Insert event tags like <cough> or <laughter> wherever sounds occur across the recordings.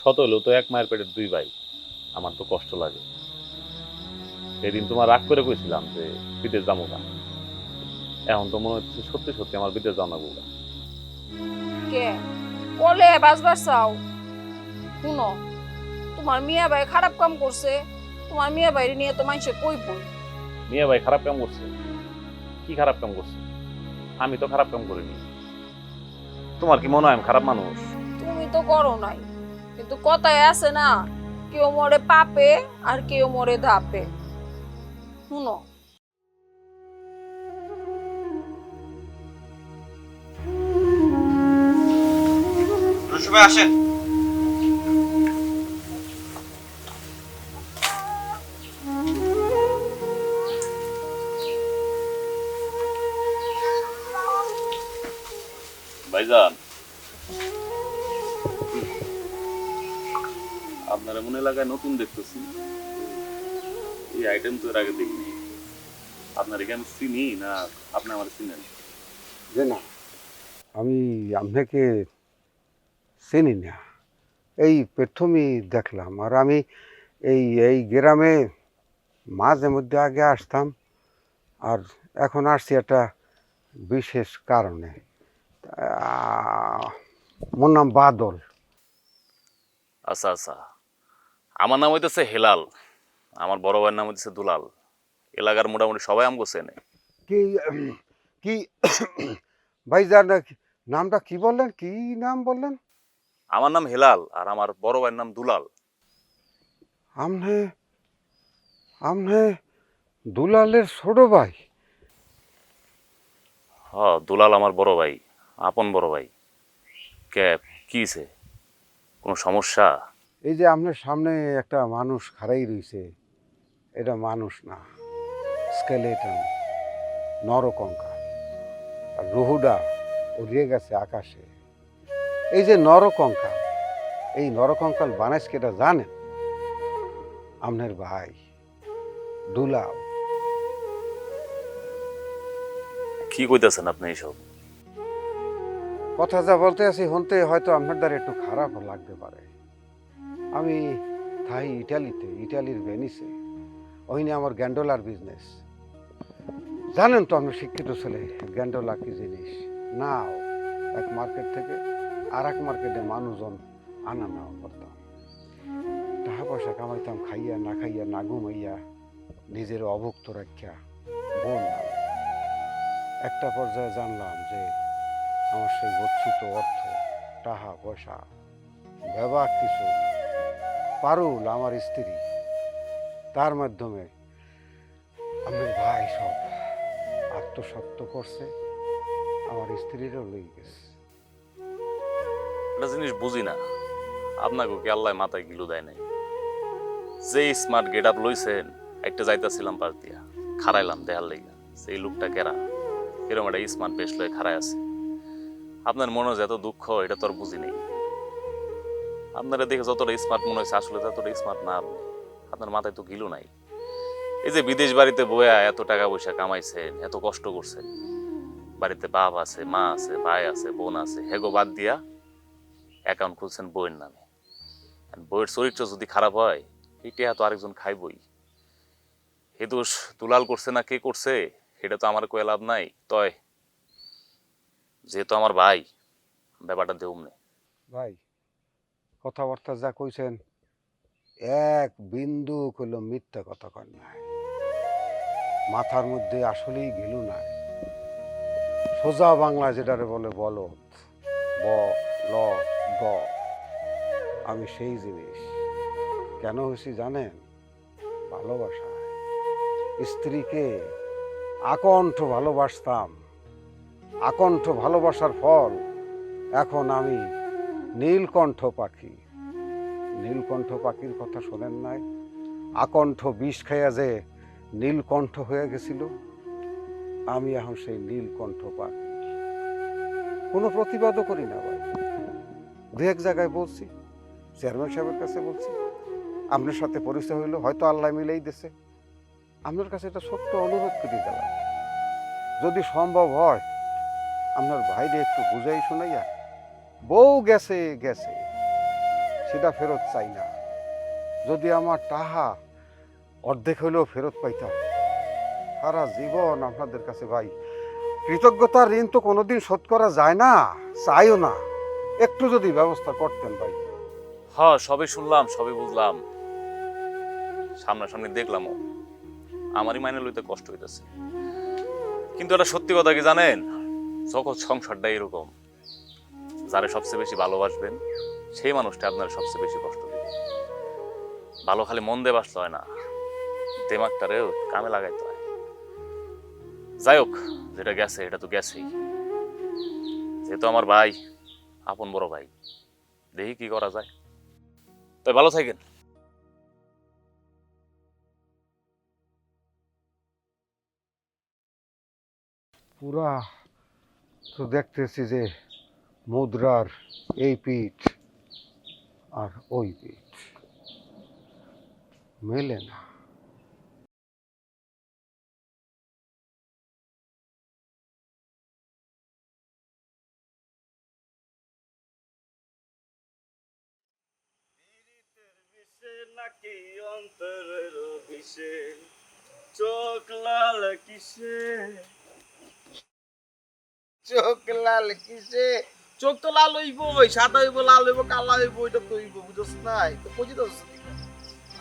শত হলেও তো এক মায়ের পেটের দুই ভাই। আমার তো কষ্ট লাগে। সেদিন তোমার রাগ করে কইছিলাম যে বিদেশ যাব না। এখন তো মনে হচ্ছে সত্যি সত্যি আমার বিদেশ যাওয়া না কে? বলে বাসবার চাও? শুনো তোমার মিয়া ভাই খারাপ কাম করছে তোমার মিয়া ভাই নিয়ে তো মানুষে কই বই মিয়া ভাই খারাপ কাম করছে? কি খারাপ কাম করছে? আমি তো খারাপ কাম করিনি। তোমার কি মনে হয় আমি খারাপ মানুষ? তুমি তো করো নাই। কিন্তু কথায় আছে না কেউ মরে পাপে আর কেউ মরে ধাপে। শুনো। সবাই আসেন। ভাইজান এলাকায় নতুন দেখতেছি। এই আইটেম তো এর আগে দেখিনি। আপনার এখানে চিনি না আপনি আমার চিনেন? যে না আমি আপনাকে চিনি না। এই প্রথমই দেখলাম আর আমি এই এই গ্রামে মাঝে মধ্যে আগে আসতাম আর এখন আসছি একটা বিশেষ কারণে। আহ, মোর নাম বাদল। আচ্ছা আচ্ছা। আমার নাম হইতেছে হেলাল আমার বড় ভাইয়ের নাম হইতেছে দুলাল। এলাকার মোটামুটি সবাই আমগো চেনে। কি কি ভাই ভাইজান নামটা কি বললেন? কি নাম বললেন? আমার নাম হেলাল আর আমার বড় ভাইয়ের নাম দুলাল। আমনে আমনে দুলালের ছোট ভাই। হ দুলাল আমার বড় ভাই আপন বড় ভাই। কে কিছে কোনো সমস্যা? এই যে আপনার সামনে একটা মানুষ খাড়াই রইছে এটা মানুষ না স্কেলেটন নরকঙ্কা আর রুহুডা উড়িয়ে গেছে আকাশে। এই যে নরকঙ্কাল এই নরকঙ্কাল বানাইস এটা জানেন? আপনার ভাই দুলাও কি কইতেছেন আপনি এইসব? কথা যা বলতে আছি হনতে হয়তো আপনার দ্বারা একটু খারাপ লাগতে পারে। আমি থাই ইটালিতে, ইটালির ভেনিসে। ওইনে আমার গ্যান্ডোলার বিজনেস জানেন তো আমরা শিক্ষিত ছেলে, গ্যান্ডোলা কি জিনিস? নাও, এক মার্কেট থেকে আর এক মার্কেটে মানুষজন আনা নেওয়া করতাম। টাকা পয়সা কামাইতাম, খাইয়া না খাইয়া, না ঘুমাইয়া নিজের অভুক্ত রাখিয়া বোন একটা পর্যায়ে জানলাম যে আমার সেই গচ্ছিত অর্থ, টাকা পয়সা, ব্যবহার কিছু পারুল আমার স্ত্রী। তার মাধ্যমে আমার ভাই সব আত্মসত্য করছে, আমার স্ত্রীরও লই গেছে। একটা জিনিস বুঝি না আপনাকে কি আল্লাহ মাথায় গিলু দেয় নাই? যে স্মার্ট গেট আপ লইছেন, একটা যাইতাছিলাম পাশ দিয়া খারাইলাম দেহার লেগা, সেই লোকটা কেরা? এরকম একটা স্মার্ট বেশ লয়ে খারাই আছে। আপনার মনে যে এত দুঃখ, এটা তো আর বুঝি নেই। আপনারা দেখে যতটা স্মার্ট মনে হয়েছে, আসলে ততটা স্মার্ট না আপনি আপনার মাথায় তো গিলু নাই। এই যে বিদেশ বাড়িতে বয়া এত টাকা পয়সা কামাইছেন, এত কষ্ট করছেন, বাড়িতে বাপ আছে, মা আছে, ভাই আছে, বোন আছে, হেগো বাদ দিয়া অ্যাকাউন্ট খুলছেন বইয়ের নামে। বইয়ের চরিত্র যদি খারাপ হয় এটা তো আরেকজন খাইবই। হে দোষ দুলাল করছে না কে করছে, সেটা তো আমার কয়ে লাভ নাই। তয়, যেহেতু আমার ভাই, ব্যাপারটা দেউম নেই ভাই কথাবার্তা যা কইছেন, এক বিন্দু কইল মিথ্যা কথা কন নাই। মাথার মধ্যে আসলেই গেল নাই সোজা বাংলা যেটারে বলে বলদ, ব, ল দ আমি সেই জিনিস। কেন হয়েছি জানেন? ভালোবাসা। স্ত্রীকে আকণ্ঠ ভালোবাসতাম। আকণ্ঠ ভালোবাসার ফল এখন আমি নীলকণ্ঠ পাখি। নীলকণ্ঠ পাখির কথা শোনেন নাই? আকণ্ঠ বিষ খাইয়া যে নীলকণ্ঠ হয়ে গেছিল, আমি এখন সেই নীলকণ্ঠ পাখি। কোনো প্রতিবাদও করি না ভাই। দু এক জায়গায় বলছি, চেয়ারম্যান সাহেবের কাছে বলছি, আপনার সাথে পরিচয় হইল, হয়তো আল্লাহ মিলেই দিছে। আপনার কাছে এটা ছোট্ট অনুরোধ করে গেলাম। যদি সম্ভব হয়, আপনার ভাইরে একটু বুঝাই শোনাইয়া বউ গেছে গেছে। সেটা ফেরত চাই না। যদি আমার টাহা অর্ধেক হইলেও ফেরত পাইতাম, সারা জীবন আপনাদের কাছে ভাই, কৃতজ্ঞতার ঋণ তো কোনোদিন শোধ করা যায় না, চাইও না। একটু যদি ব্যবস্থা করতেন ভাই। হ্যাঁ সবে শুনলাম সবে বুঝলাম। সামনাসামনি দেখলামও আমারই মাইনে লইতে কষ্ট হইতেছে। কিন্তু এটা সত্যি কথা কি জানেন? জগৎ সংসারটা এরকম। যারে সবচেয়ে বেশি ভালোবাসবেন, সেই মানুষটা আপনার সবচেয়ে বেশি কষ্ট দেবে। ভালো খালি মন দিয়ে বাসতে হয় না দেমাগটারেও কামে লাগাইতে হয়। যাই হোক, যেটা গেছে, এটা তো গেছেই। যেহেতু আমার ভাই, আপন বড় ভাই, দেখি কি করা যায়। তাই ভালো থাকেন। পুরা তো দেখতেছি যে মুদ্রার এই পিঠ আর ওই পিঠ। মেলে না। নাকি অন্তরের বিষে? চোখ লাল কিসে? চোখ লাল কিসে? চোখ তো লাল হইব সাদা হইব লাল হইব কালা হইব ওইটা তো হইব বুঝছ নাই? তো বুঝি তো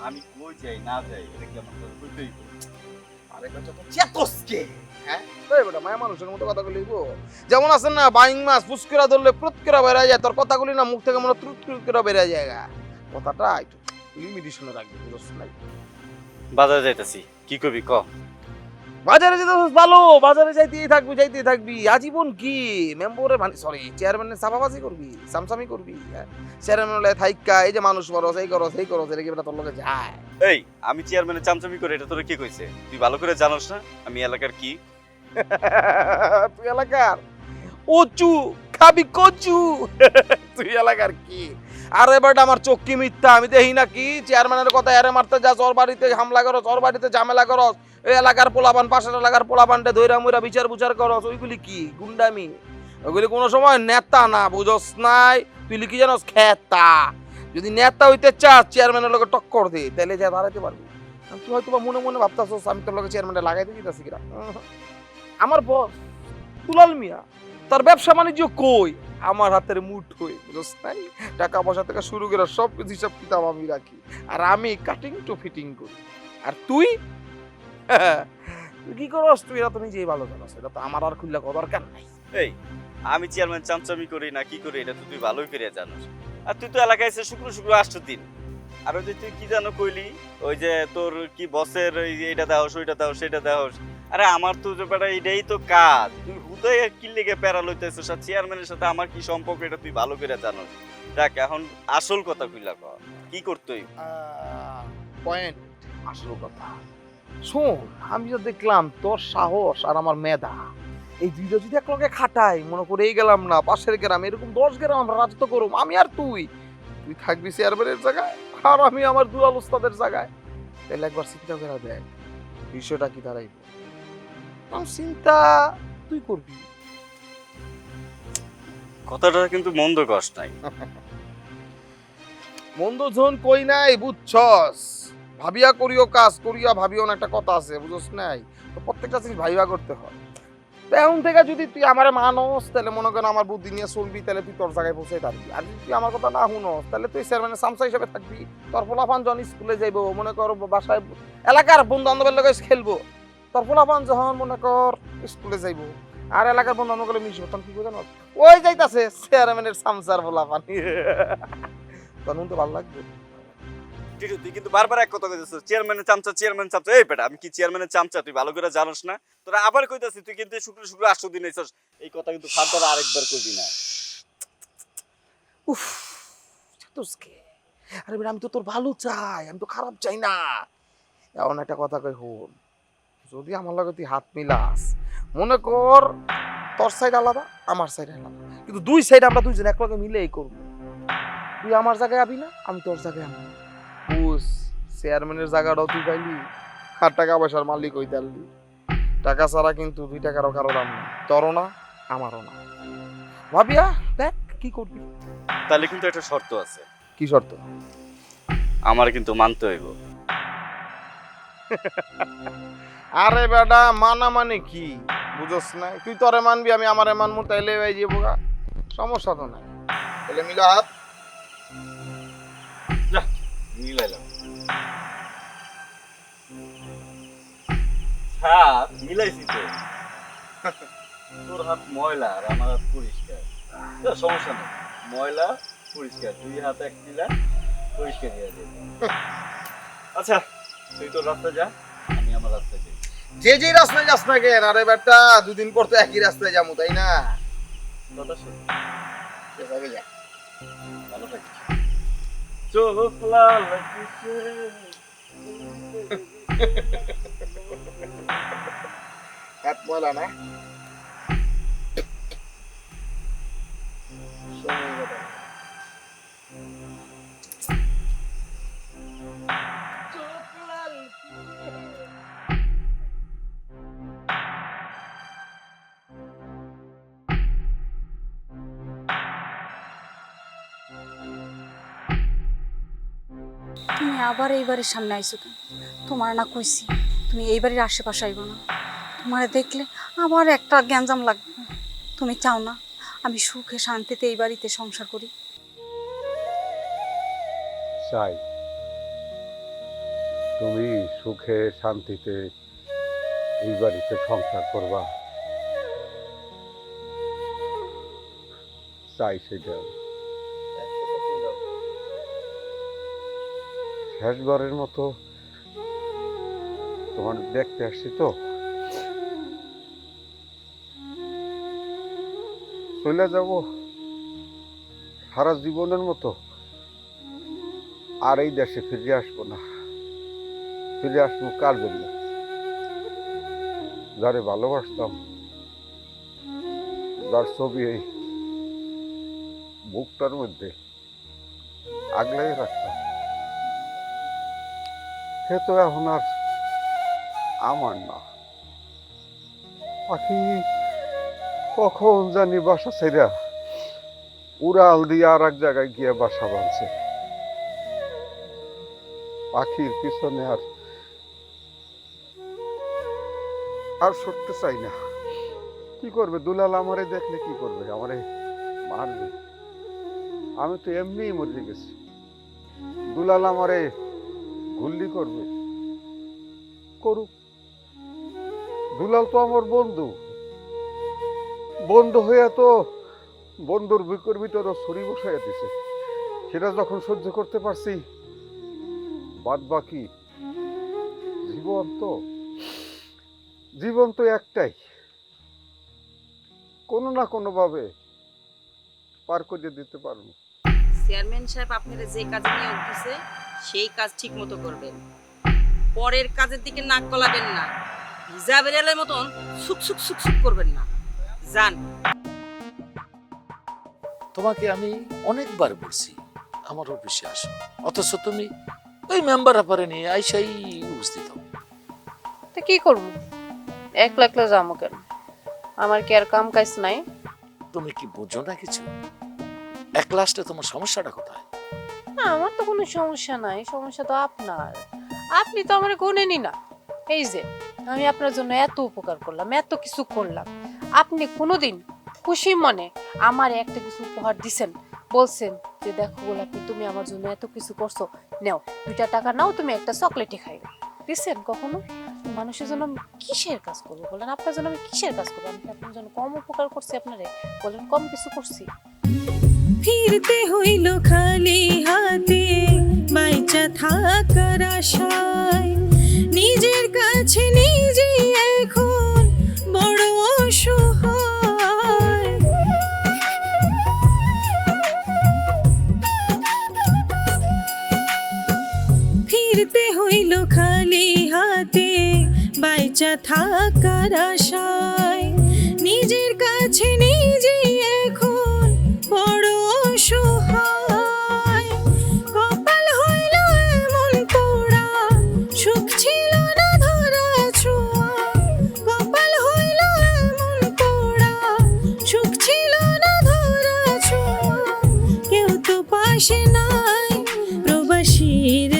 আমি কই যাই না যাই এটা কেমন করে বুঝতে হইব। আরে কথা তো চেতস কে? হ্যাঁ? বেটা মায়া মানুষের মতো কথা বলিব যেমন আছেন না বাইং মাছ পুষ্করা ধরলে প্রুৎকরা বেড়ে যায় তোর কথাগুলি না মুখ থেকে মনে ত্রুত করে বেড়ে যায় গা। কথাটা একটু লিমিটেশনে রাখবি বুঝছ নাই? বাজারে যাইতাছি কি কবি ক? বাজারে যেতে ভালো বাজারে যাইতেই থাকবি যাইতেই থাকবি। আজীবন কি? মেম্বরে মানে সরি চেয়ারম্যানের চাপাবাজি করবি? সামসামি করবি? চেয়ারম্যান থাইকা এই যে মানুষ করস এই করস এই করস এটা কি তোর লগে যায়? এই আমি চেয়ারম্যানের চামচামি করে এটা তোরা কি কইছে? তুই ভালো করে জানোস না আমি এলাকার কি? <laughs> তুই এলাকার? ওচু খাবি কচু। <laughs> তুই এলাকার কি? আরে বেটা আমার চোখ কি মিথ্যা? আমি দেখি না কি? চেয়ারম্যানের কথা এরে মারতে যা ওর বাড়িতে হামলা করস ওর বাড়িতে ঝামেলা করস এই এলাকার পোলাপান, পাশের এলাকার পোলাপানটা ধৈরা মুইরা বিচার বুচার করস, ওইগুলি কি? গুন্ডামি? ওইগুলি কোনো সময় নেতা না, বুঝস নাই? তুই লিখি জানোস? খেতা। যদি নেতা হইতে চাস চেয়ারম্যানের লগে টক্কর দে তাহলে যা দাঁড়াইতে পারবি। তুই হয়তো বা মনে মনে ভাবতাছস, আমি তোর লগে চেয়ারম্যানটা লাগাইতে দিতেছি উহ। আমার বস দুলাল মিয়া, তার ব্যবসা বাণিজ্য কই? আমার হাতের মুঠ মুঠোয় বুঝছ নাই? টাকা পয়সা থেকে শুরু করে সব হিসাব কিতাব আমি রাখি। আর আমি কাটিং টু ফিটিং করি। আর তুই তুই কি করস? তুই এটা তুমি নিজেই ভালো জানাস এটা তো আমার আর খুললে কো দরকার নাই। এই আমি চেয়ারম্যান চামচামি করি না কি করি? এটা তো তুই ভালোই করে জানোস। আর তুই তো এলাকায় এসে শুক্র শুক্র আসছো দিন। আর ওই যে তুই কি জানো কইলি? ওই যে তোর কি বসের ওই যে এটা দেওস ওইটা দেওস সেটা দেওস আরে আমার তো যে বেটা এটাই তো কাজ। তুই হুদয় কি লেগে প্যারা লইতেছিস আর চেয়ারম্যানের সাথে আমার কি সম্পর্ক এটা তুই ভালো করে জানোস। দেখ এখন আসল কথা কইলা ক কি করতেই পয়েন্ট আসল কথা। শোন আমি তো দেখলাম তোর সাহস আর আমার মেধা। এই দুইটা যদি একলগে খাটাই মনে করে এই গেলাম না পাশের গ্রাম এরকম দশ গ্রাম আমরা রাজত্ব করুম আমি আর তুই? তুই থাকবি চেয়ারম্যানের জায়গায় আর আমি আমার ওস্তাদের জায়গায়? তাহলে একবার চিন্তা করে দেখ বিষয়টা কি দাঁড়াইব? চিন্তা তুই করবি। কথাটা কিন্তু মন্দ কষ্ট নাই। <laughs> মন্দ ঝোন কই নাই বুঝছস? ভাবিয়া করিও কাজ, করিয়া ভাবিও না, একটা কথা আছে বুঝছস নাই? তো প্রত্যেকটা জিনিস ভাবিয়া করতে হয়। এখন থেকে যদি তুই আমারে মানস, তাহলে মনে কর আমার বুদ্ধি নিয়ে চলবি, তাহলে তুই তোর জায়গায় পৌঁছে থাকবি আর যদি তুই আমার কথা না শুনস, তাহলে তুই চেয়ারম্যানের সামসা হিসেবে থাকবি। তোর পোলাপান যখন স্কুলে যাইব, মনে কর বাসায় এলাকার বন্ধু বান্ধবের লগে খেলব, তোর পোলাপান যখন মনে কর স্কুলে যাইব, আর এলাকার বন্ধু বান্ধব মিশবো, তখন কি বুঝানো ওই যাইতাছে চেয়ারম্যানের সামসার পোলাপান <laughs> তখন তো ভালো লাগবে। টিটু তুই কিন্তু বারবার এক কথা কইতেছিস চেয়ারম্যানের চামচা চেয়ারম্যান চামচা। এই বেটা, আমি কি চেয়ারম্যানের চামচা? তুই ভালো করে জানোস না? তোরা আবার কইতাছিস, তুই কিন্তু শুক্র শুক্র আটশো দিন এসেছিস এই কথা কিন্তু ফার্দার আরেকবার কইবি না। উফ চাতুসকে আরে বেটা, আমি তো তোর ভালো চাই, আমি তো খারাপ চাই না। এমন একটা কথা কই হন যদি আমার লগে তুই হাত মিলাস, মনে কর তোর সাইড আলাদা, আমার সাইড আলাদা। কিন্তু দুই সাইড আমরা দুইজন একলগে মিলেই করব। তুই আমার জায়গায় আবি না, আমি তোর জায়গায় আবি বুঝ চেয়ারম্যানের জায়গাটাও তুই পাইলি আর টাকা পয়সার মালিক হই দাঁড়লি টাকা ছাড়া কিন্তু দুই টাকারও কারও দাম না তোরও না আমারও না। ভাবিয়া দেখ কি করবি। তাহলে কিন্তু একটা শর্ত আছে। কি শর্ত? আমার কিন্তু মানতে হইব। <laughs> আরে বেটা মানা মানে কি? বুঝস না? তুই তোরে মানবি আমি আমারে মানবো তাইলে হয়ে যাব গা সমস্যা তো নাই। তাহলে মিলা হাত। মিলাইলাম হ্যাঁ মিলাইছি তো। তোর হাত ময়লা আর আমার হাত পরিষ্কার। সমস্যা নেই। ময়লা পরিষ্কার। দুই হাত এক পরিষ্কার হয়ে যাবে। আচ্ছা তুই তোর রাস্তা যা আমি আমার রাস্তায় যাই। যে যে রাস্তায় যাস না কেন আরে বেটা দুদিন পর তো একই রাস্তায় যাব তাই না? কথা শোন। যা। ভালো থাকিস। চোখ লাল হাত ময়লা না সময় তুমি আবার এই বাড়ির সামনে আইসো কেন? তোমার না কইছি, তুমি এই বাড়ির আশেপাশে আইব না। তোমার দেখলে আমার একটা গ্যাঞ্জাম লাগবে। তুমি চাও না আমি সুখে শান্তিতে এই বাড়িতে সংসার করি? চাই তুমি সুখে শান্তিতে এই বাড়িতে সংসার করবা। চাই সেটা। শেষবারের মতো তোমার দেখতে আসছি তো? চলে যাব সারা জীবনের মতো। আর এই দেশে ফিরে আসব না। ফিরে আসব কার জন্য? যারে ভালোবাসতাম, যার ছবি এই বুকটার মধ্যে আগলাই রাখতাম। সে তো এখন আর আমার না। পাখি কখন জানি বাসা ছেড়া উড়াল দিয়ে আর এক জায়গায় গিয়ে বাসা বাঁধছে। পাখির পিছনে আর আর সরতে চাই না। কি করবে? দুলাল আমারে দেখলে কি করবে? আমারে মারবে। আমি তো এমনিই মরে গেছি। দুলাল আমারে গুল্লি করবে। করুক। দুলাল তো আমার বন্ধু। বন্ধু হইয়া তো বন্ধুর বুকের ভিতরে ছড়ি বসাইয়া দিছে। সেটা যখন সহ্য করতে পারছি, বাদ বাকি জীবন তো জীবন তো একটাই। কোনো না কোনো ভাবে পার করে দিতে পারব। চেয়ারম্যান সাহেব, আপনারা যে কাজে নিয়োগ দিছে সেই কাজ ঠিক মতো করবেন। পরের কাজের দিকে নাক গলাবেন না। ভিজা বেড়ালের মতন সুক সুক সুক সুক করবেন না। যান তোমাকে আমি অনেকবার বলছি আমার অফিসে আসো। অথচ তুমি ওই মেম্বার আপারে নিয়ে আইসাই উপস্থিত হও তো কি করব? একলা একলা যাব কেন? আমার কি আর কাম কাজ নাই? তুমি কি বুঝো না কিছু? এক লাস্টে তোমার সমস্যাটা কোথায়? না আমার তো কোনো সমস্যা নাই সমস্যা তো আপনার। আপনি তো আমার গোনেনি না। এই যে আমি আপনার জন্য এত উপকার করলাম এত কিছু করলাম। আপনি কোনোদিন খুশি মনে আমার একটা কিছু উপহার দিছেন, বলছেন যে, দেখো গোলাপি, তুমি আমার জন্য এত কিছু করছ, নাও, দুইটা টাকা নাও, তুমি একটা চকলেটই খাইবে। দিছেন কখনো? মানুষের জন্য আমি কিসের কাজ করব বলেন? আপনার জন্য আমি কিসের কাজ করব? আমি আপনার জন্য কম উপকার করছি আপনারে? বলেন, কম কিছু করছি। ফিরতে হইল খালি হাতে বাইচা থাকার আশায়। নিজের কাছে নিজে ফিরতে হইল খালি হাতে, বাইচা থাকার আশায়। নিজের কাছে নিজে এখন বড় অসহায়। কপাল হইল এমন পোড়া, সুখ ছিল না ধরা ছোঁয়া। কপাল হইল এমন পোড়া, সুখ ছিল না ধরা ছোঁয়া। কেউ তো পাশে নাই প্রবাসীর